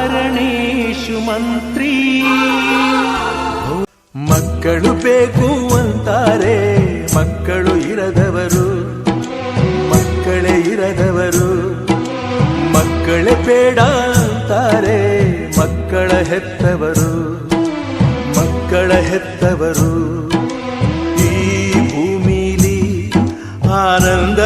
ಕರಣೇಶು ಮಂತ್ರಿ. ಮಕ್ಕಳು ಬೇಕು ಅಂತಾರೆ ಮಕ್ಕಳು ಇರದವರು. ಮಕ್ಕಳೇ ಇರದವರು. ಮಕ್ಕಳೇ ಬೇಡ ಅಂತಾರೆ, ಮಕ್ಕಳ ಹೆತ್ತವರು. ಮಕ್ಕಳ ಹೆತ್ತವರು. ಈ ಭೂಮಿಲಿ ಆನಂದ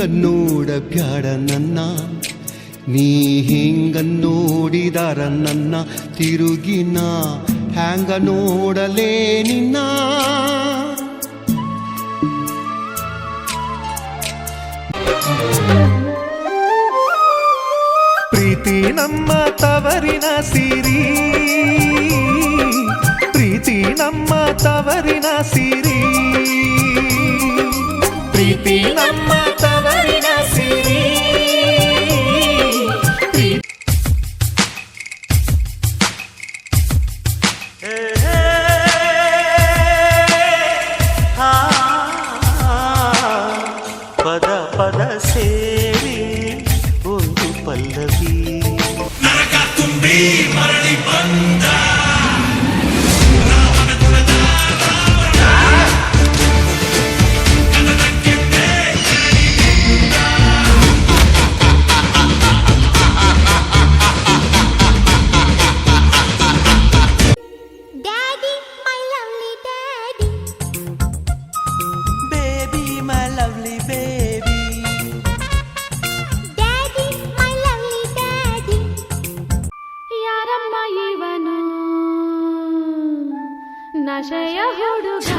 ಹಿಂಗ ನೋಡಬ್ಯಾಡ ನನ್ನ. ನೀ ಹಿಂಗ ನೋಡಿದಾರ ನನ್ನ ತಿರುಗಿನ. ಹ್ಯಾಂಗ ನೋಡಲೇ ನಿನ್ನ. ಪ್ರೀತಿ ನಮ್ಮ ತವರಿನ ಸಿರಿ. ಪ್ರೀತಿ ನಮ್ಮ ತವರಿನ ಸಿರಿ. ಪದ ಪದ ಸೇರಿ ಒಂದು ಪಲ್ಲವಿ ಡ್ಯಾಡಿ నశయ హుడుగా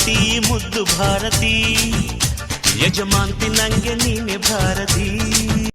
ಭಾರತಿ ಮುದ್ದು ಭಾರತಿ ಯಜಮಾಂತಿ ನಂಗೆ ನೀನೆ ಭಾರತಿ